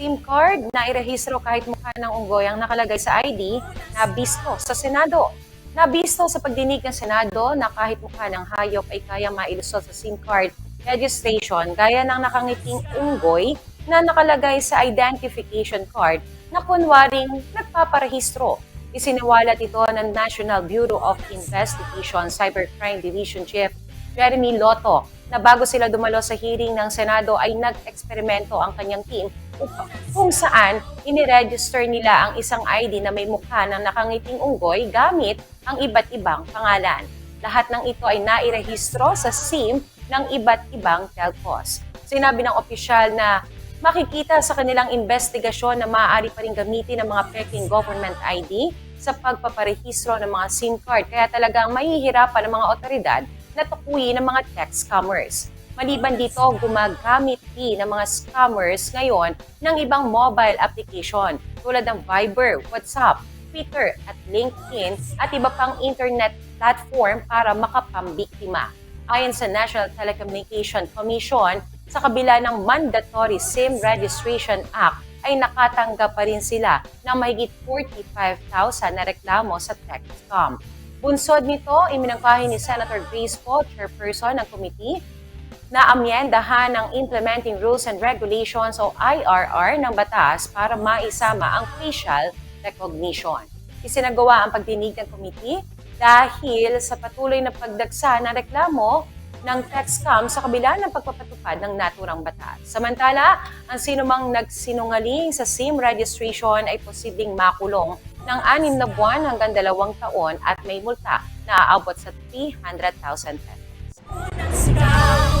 SIM card na irehistro kahit mukha ng unggoy ang nakalagay sa ID na bisto sa Senado. Nabisto sa pagdinig ng Senado na kahit mukha ng hayop ay kaya mailusot sa SIM card registration gaya ng nakangiting unggoy na nakalagay sa identification card na kunwaring nagpaparehistro. Isiniwalat ito ng National Bureau of Investigation Cybercrime Division Chief Jeremy Lotto na bago sila dumalo sa hearing ng Senado ay nag-eksperimento ang kanyang team kung saan iniregister nila ang isang ID na may mukha ng nakangiting unggoy gamit ang iba't ibang pangalan. Lahat ng ito ay nairehistro sa SIM ng iba't ibang telcos. Sinabi ng opisyal na makikita sa kanilang investigasyon na maaari pa rin gamitin ng mga peking government ID sa pagpaparehistro ng mga SIM card. Kaya talagang mahihirapan ng mga otoridad na tukuyin ng mga tech scammers. Maliban dito, gumagamit din ng mga scammers ngayon ng ibang mobile application tulad ng Viber, WhatsApp, Twitter at LinkedIn at iba pang internet platform para makapambiktima. Ayon sa National Telecommunication Commission, sa kabila ng mandatory SIM Registration Act ay nakatanggap pa rin sila ng mahigit 45,000 na reklamo sa tech. Bunsod nito, iminangkahi ni Senator Grace Poe, chairperson ng committee, na amyendahan ng Implementing Rules and Regulations o IRR ng batas para maisama ang facial recognition. Isinagawa ang pagdinig ng committee dahil sa patuloy na pagdagsa ng reklamo ng tech scam sa kabila ng pagpapatupad ng naturang batas. Samantala, ang sinumang nagsinungaling sa SIM registration ay posibleng makulong ng anim na buwan hanggang dalawang taon at may multa na aabot sa 300,000 pesos.